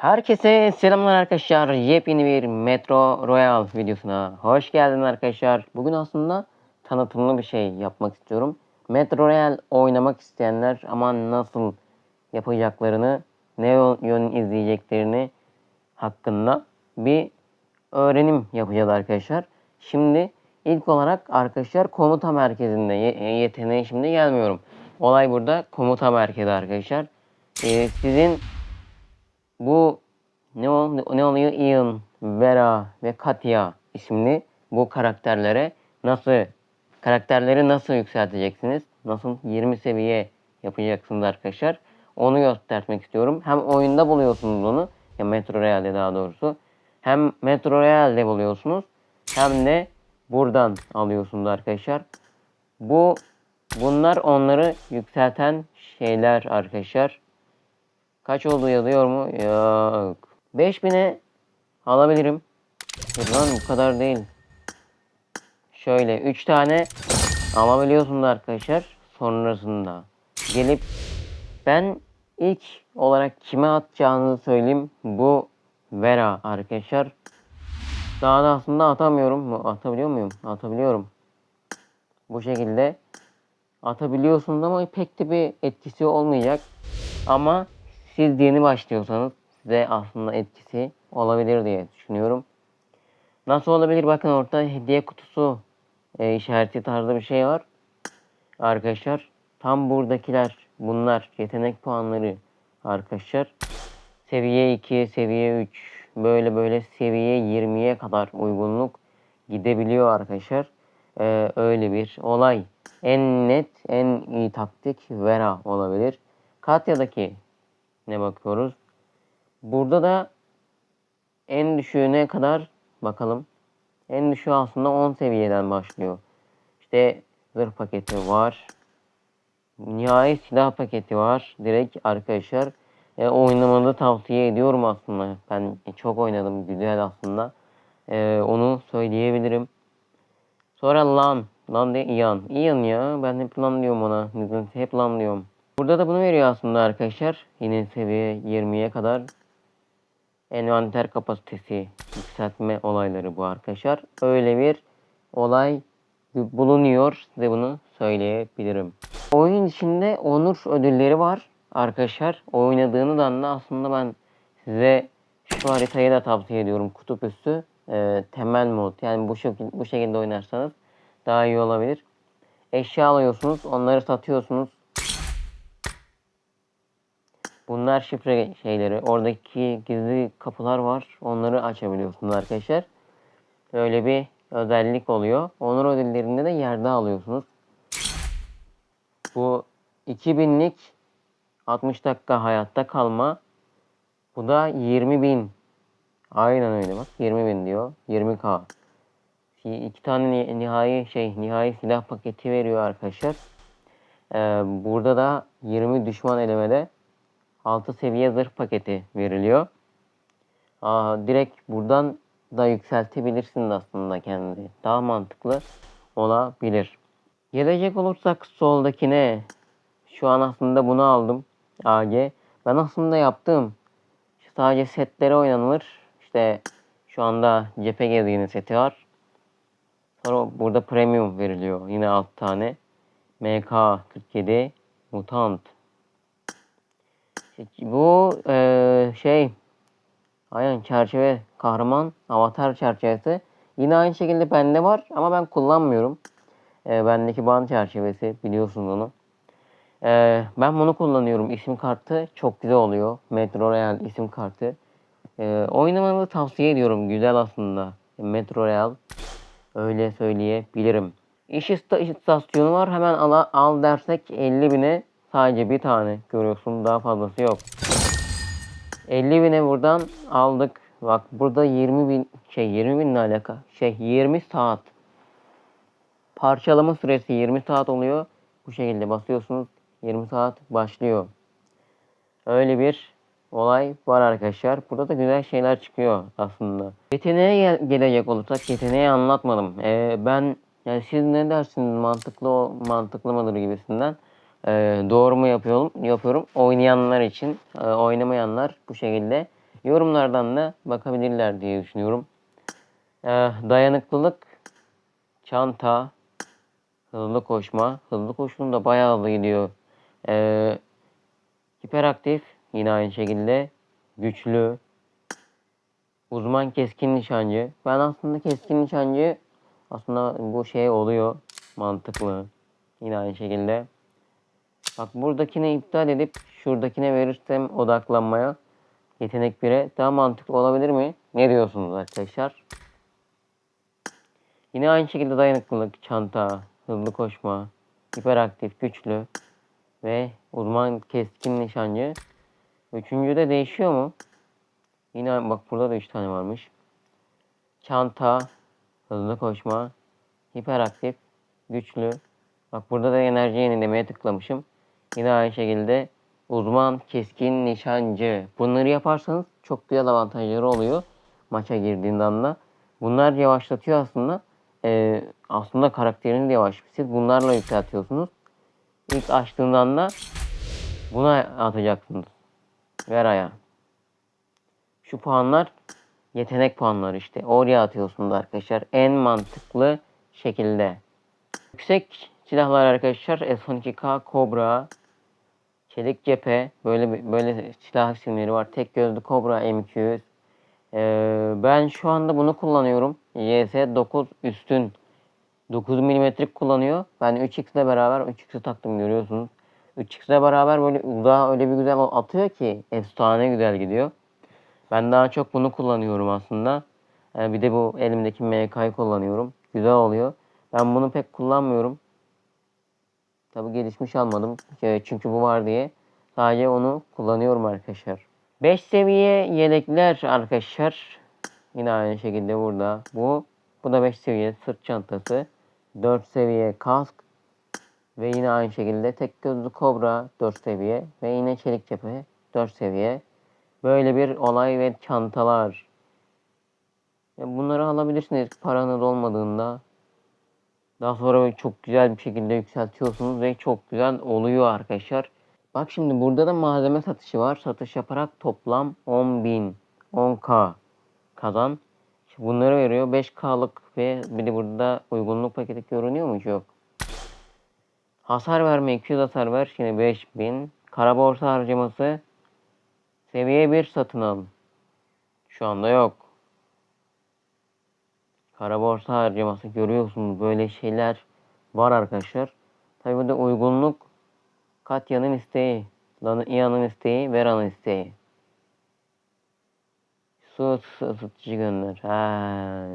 Herkese selamlar arkadaşlar. Yepyeni bir Metro Royal videosuna hoş geldin arkadaşlar. Bugün aslında tanıtımlı bir şey yapmak istiyorum. Metro Royal oynamak isteyenler ama nasıl yapacaklarını, ne yön izleyeceklerini hakkında bir öğrenim yapacağız arkadaşlar. Şimdi ilk olarak arkadaşlar komuta merkezinde ye- yeteneğe şimdi gelmiyorum. Olay burada komuta merkezi arkadaşlar. Ee, sizin bu ne, ol, ne oluyor? Ian, Vera ve Katya isimli bu karakterlere nasıl karakterleri nasıl yükselteceksiniz? Nasıl 20 seviye yapacaksınız arkadaşlar? Onu göstermek istiyorum. Hem oyunda buluyorsunuz onu. Ya Metro Real'de daha doğrusu. Hem Metro Real'de buluyorsunuz. Hem de buradan alıyorsunuz arkadaşlar. Bu bunlar onları yükselten şeyler arkadaşlar. Kaç oldu yazıyor mu? Yok. 5000'e alabilirim. Dur lan bu kadar değil. Şöyle 3 tane alabiliyorsunuz arkadaşlar. Sonrasında gelip ben ilk olarak kime atacağınızı söyleyeyim. Bu Vera arkadaşlar. Daha da aslında atamıyorum. Atabiliyor muyum? Atabiliyorum. Bu şekilde atabiliyorsunuz ama pek de bir etkisi olmayacak. Ama siz yeni başlıyorsanız size aslında etkisi olabilir diye düşünüyorum. Nasıl olabilir? Bakın orada hediye kutusu e, işareti tarzı bir şey var. Arkadaşlar tam buradakiler bunlar yetenek puanları arkadaşlar. Seviye 2, seviye 3 böyle böyle seviye 20'ye kadar uygunluk gidebiliyor arkadaşlar. Ee, öyle bir olay. En net, en iyi taktik Vera olabilir. Katya'daki ne bakıyoruz? Burada da en düşüğüne kadar bakalım. En düşüğü aslında 10 seviyeden başlıyor. İşte zırh paketi var. Nihai silah paketi var. Direkt arkadaşlar e, oynamanızı tavsiye ediyorum aslında. Ben çok oynadım. Güzel aslında. E, onu söyleyebilirim. Sonra lan. Lan de Ian. Ian ya. Ben hep lan diyorum ona. Hep lan diyorum. Burada da bunu veriyor aslında arkadaşlar. Yine seviye 20'ye kadar envanter kapasitesi yükseltme olayları bu arkadaşlar. Öyle bir olay bulunuyor. Size bunu söyleyebilirim. Oyun içinde onur ödülleri var arkadaşlar. Oynadığını da aslında ben size şu haritayı da tavsiye ediyorum. Kutup üstü e, temel mod. Yani bu bu şekilde oynarsanız daha iyi olabilir. Eşya alıyorsunuz. Onları satıyorsunuz. Bunlar şifre şeyleri. Oradaki gizli kapılar var. Onları açabiliyorsunuz arkadaşlar. Öyle bir özellik oluyor. Onur ödüllerinde de yerde alıyorsunuz. Bu 2000'lik 60 dakika hayatta kalma. Bu da 20.000. Aynen öyle bak 20.000 diyor. 20k. İki tane ni- nihai şey nihai silah paketi veriyor arkadaşlar. Ee, burada da 20 düşman elemede 6 seviye zırh paketi veriliyor. Aa, direkt buradan da yükseltebilirsiniz aslında kendini. Daha mantıklı olabilir. Gelecek olursak soldakine şu an aslında bunu aldım. AG. Ben aslında yaptım. Sadece setleri oynanılır. İşte şu anda cephe gezgini seti var. Sonra burada premium veriliyor. Yine 6 tane. MK47 Mutant. Bu eee, şey aynen çerçeve kahraman avatar çerçevesi. Yine aynı şekilde bende var ama ben kullanmıyorum. Eee, bendeki band çerçevesi biliyorsunuz onu. Eee, ben bunu kullanıyorum. İsim kartı çok güzel oluyor. Metro Real isim kartı. Eee oynamanızı tavsiye ediyorum. Güzel aslında. Metro Real. Öyle söyleyebilirim. İş ista- istasyonu var. Hemen al, al dersek 50 bine sadece bir tane görüyorsun. Daha fazlası yok. 50 bine buradan aldık. Bak burada 20 bin şey 20 binle alaka. Şey 20 saat. Parçalama süresi 20 saat oluyor. Bu şekilde basıyorsunuz. 20 saat başlıyor. Öyle bir olay var arkadaşlar. Burada da güzel şeyler çıkıyor aslında. Yeteneğe gel- gelecek olursak yeteneği anlatmadım. Ee, ben yani siz ne dersiniz mantıklı mantıklı mıdır gibisinden. Ee, doğru mu yapıyorum? Yapıyorum. Oynayanlar için, e, oynamayanlar bu şekilde Yorumlardan da bakabilirler diye düşünüyorum. Ee, dayanıklılık, çanta, hızlı koşma. Hızlı koşum da bayağı hızlı gidiyor. Ee, hiperaktif yine aynı şekilde. Güçlü. Uzman keskin nişancı. Ben aslında keskin nişancı aslında bu şey oluyor. Mantıklı. Yine aynı şekilde. Bak buradakini iptal edip şuradakine verirsem odaklanmaya yetenek 1'e daha mantıklı olabilir mi? Ne diyorsunuz arkadaşlar? Yine aynı şekilde dayanıklılık, çanta, hızlı koşma, hiperaktif, güçlü ve uzman keskin nişancı. Üçüncüde değişiyor mu? Yine bak burada da 3 tane varmış. Çanta, hızlı koşma, hiperaktif, güçlü. Bak burada da enerji yenilemeye tıklamışım. Yine aynı şekilde uzman keskin nişancı. Bunları yaparsanız çok güzel avantajları oluyor maça girdiğinde anda. Bunlar yavaşlatıyor aslında. Ee, aslında karakterini de yavaş. Siz bunlarla yükseltiyorsunuz. İlk açtığında anda buna atacaksınız. Ver ayağı. Şu puanlar yetenek puanları işte. Oraya atıyorsunuz arkadaşlar. En mantıklı şekilde. Yüksek silahlar arkadaşlar S12K Cobra Çelik cephe böyle böyle silah isimleri var. Tek gözlü Cobra M200. Ee, ben şu anda bunu kullanıyorum. YS 9 üstün 9 milimetrik kullanıyor. Ben 3x ile beraber 3x'i taktım görüyorsunuz. 3x ile beraber böyle uzağa öyle bir güzel atıyor ki efsane güzel gidiyor. Ben daha çok bunu kullanıyorum aslında. Ee, bir de bu elimdeki MK'yı kullanıyorum. Güzel oluyor. Ben bunu pek kullanmıyorum. Tabi gelişmiş almadım. Ee, Çünkü bu var diye. Sadece onu kullanıyorum arkadaşlar. 5 seviye yelekler arkadaşlar. Yine aynı şekilde burada. Bu bu da 5 seviye sırt çantası. 4 seviye kask. Ve yine aynı şekilde tek gözlü kobra 4 seviye. Ve yine çelik cephe 4 seviye. Böyle bir olay ve çantalar. E, Bunları alabilirsiniz paranız olmadığında. Daha sonra çok güzel bir şekilde yükseltiyorsunuz ve çok güzel oluyor arkadaşlar. Bak şimdi burada da malzeme satışı var. Satış yaparak toplam 10.000 10k kazan. İşte bunları veriyor. 5k'lık ve bir de burada uygunluk paketi görünüyor mu? Yok. Hasar verme 200 hasar ver. Şimdi 5000. Kara borsa harcaması seviye 1 satın al. Şu anda yok. Kara borsa harcaması görüyorsunuz böyle şeyler var arkadaşlar. Tabi burada uygunluk Katya'nın isteği, İA'nın isteği, Vera'nın isteği. Su ısı- ısıtıcı gönder. Ha.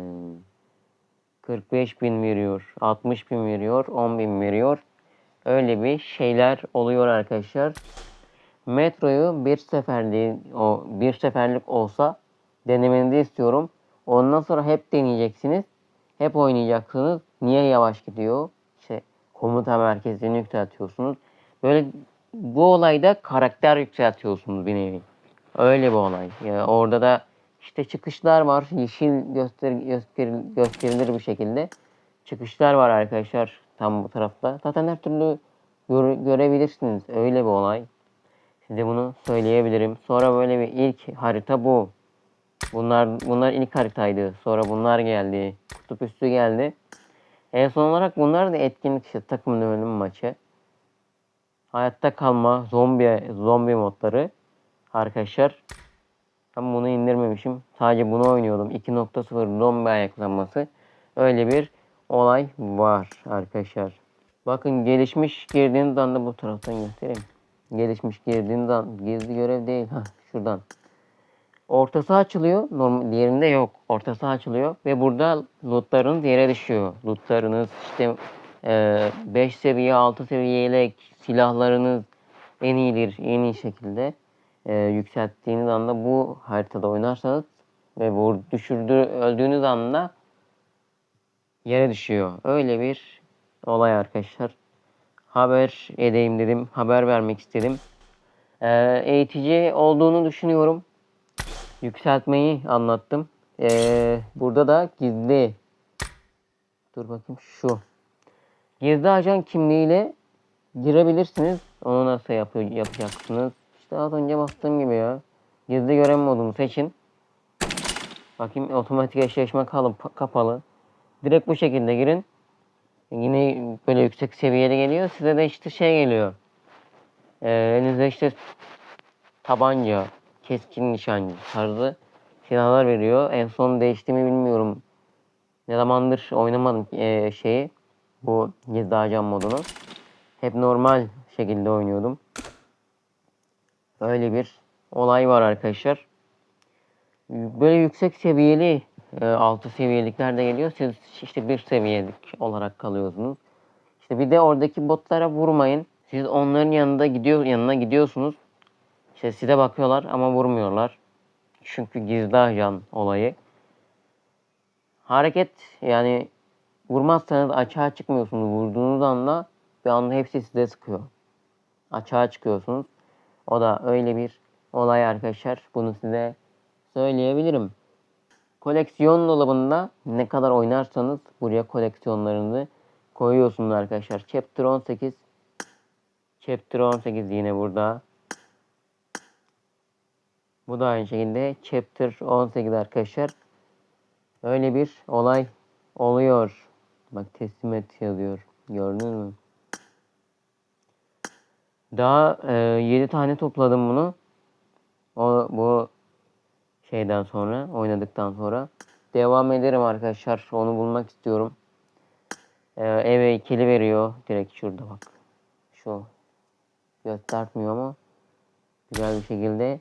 45 bin veriyor, 60 bin veriyor, 10 bin veriyor. Öyle bir şeyler oluyor arkadaşlar. Metroyu bir seferliği, o bir seferlik olsa denemenizi istiyorum. Ondan sonra hep deneyeceksiniz. Hep oynayacaksınız. Niye yavaş gidiyor? İşte komuta merkezini yükseltiyorsunuz. Böyle bu olayda karakter yükseltiyorsunuz bir nevi. Öyle bir olay. Yani orada da işte çıkışlar var. Yeşil göster, göster, gösterilir bir şekilde. Çıkışlar var arkadaşlar tam bu tarafta. Zaten her türlü göre- görebilirsiniz. Öyle bir olay. Size bunu söyleyebilirim. Sonra böyle bir ilk harita bu. Bunlar bunlar ilk haritaydı. Sonra bunlar geldi. Kutup üstü geldi. En son olarak bunlar da etkinlik işte takım ölüm maçı. Hayatta kalma zombi zombi modları arkadaşlar. Ben bunu indirmemişim. Sadece bunu oynuyordum. 2.0 zombi ayaklanması. Öyle bir olay var arkadaşlar. Bakın gelişmiş girdiğiniz anda bu taraftan göstereyim. Gelişmiş girdiğiniz an gizli görev değil. ha şuradan. Ortası açılıyor. Normal diğerinde yok. Ortası açılıyor ve burada lootlarınız yere düşüyor. Lootlarınız işte 5 seviye, 6 seviye silahlarınız en iyidir, en iyi şekilde e, yükselttiğiniz anda bu haritada oynarsanız ve vur, düşürdü, öldüğünüz anda yere düşüyor. Öyle bir olay arkadaşlar. Haber edeyim dedim. Haber vermek istedim. E, eğitici olduğunu düşünüyorum yükseltmeyi anlattım. Ee, burada da gizli dur bakayım şu gizli ajan kimliğiyle girebilirsiniz. Onu nasıl yapı- yapacaksınız? İşte az önce bastığım gibi ya. Gizli görev modunu seçin. Bakayım otomatik eşleşme kalıp kapalı. Direkt bu şekilde girin. Yine böyle yüksek seviyeli geliyor. Size de işte şey geliyor. Ee, elinizde işte tabanca, keskin nişancı tarzı silahlar veriyor. En son değişti mi bilmiyorum. Ne zamandır oynamadım ee, şeyi. Bu gizli ajan modunu. Hep normal şekilde oynuyordum. Öyle bir olay var arkadaşlar. Böyle yüksek seviyeli e, altı seviyelikler de geliyor. Siz işte bir seviyelik olarak kalıyorsunuz. İşte bir de oradaki botlara vurmayın. Siz onların yanında gidiyor yanına gidiyorsunuz. İşte size bakıyorlar ama vurmuyorlar. Çünkü gizli ajan olayı. Hareket yani vurmazsanız açığa çıkmıyorsunuz. Vurduğunuz anda bir anda hepsi size sıkıyor. Açığa çıkıyorsunuz. O da öyle bir olay arkadaşlar. Bunu size söyleyebilirim. Koleksiyon dolabında ne kadar oynarsanız buraya koleksiyonlarınızı koyuyorsunuz arkadaşlar. Chapter 18 Chapter 18 yine burada. Bu da aynı şekilde Chapter 18 arkadaşlar. Öyle bir olay oluyor. Bak teslim et yazıyor. Gördünüz mü? Daha e, 7 tane topladım bunu. O bu şeyden sonra, oynadıktan sonra devam ederim arkadaşlar. Onu bulmak istiyorum. Ee, eve ikili veriyor. Direkt şurada bak. Şu göstermiyor ama güzel bir şekilde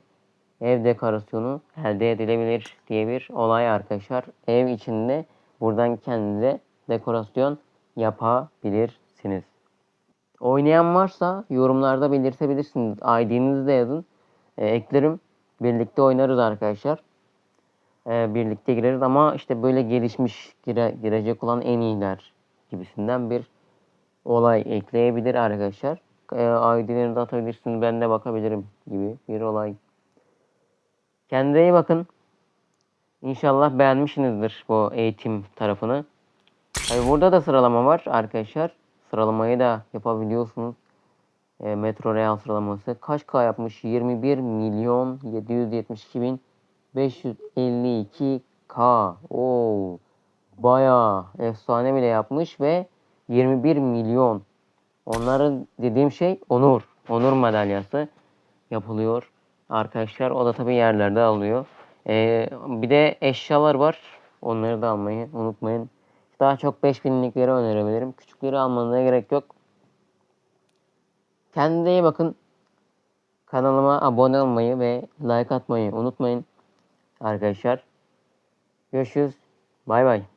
ev dekorasyonu elde edilebilir diye bir olay arkadaşlar. Ev içinde buradan kendinize dekorasyon yapabilirsiniz. Oynayan varsa yorumlarda belirtebilirsiniz. ID'nizi de yazın. Ee, eklerim. Birlikte oynarız arkadaşlar. Ee, birlikte gireriz ama işte böyle gelişmiş gire, girecek olan en iyiler gibisinden bir olay ekleyebilir arkadaşlar. Ee, ID'lerini de atabilirsiniz. Ben de bakabilirim gibi bir olay. Kendinize iyi bakın. İnşallah beğenmişsinizdir bu eğitim tarafını. Tabii burada da sıralama var arkadaşlar. Sıralamayı da yapabiliyorsunuz e, Metro Real sıralaması kaç K yapmış? 21 milyon 772 bin 552 K. Oo, bayağı efsane bile yapmış ve 21 milyon. Onların dediğim şey onur. Onur madalyası yapılıyor. Arkadaşlar o da tabi yerlerde alıyor. Ee, bir de eşyalar var. Onları da almayı unutmayın. Daha çok 5000'likleri önerebilirim. Küçükleri almanıza gerek yok. Kendinize iyi bakın. Kanalıma abone olmayı ve like atmayı unutmayın. Arkadaşlar. Görüşürüz. Bay bay.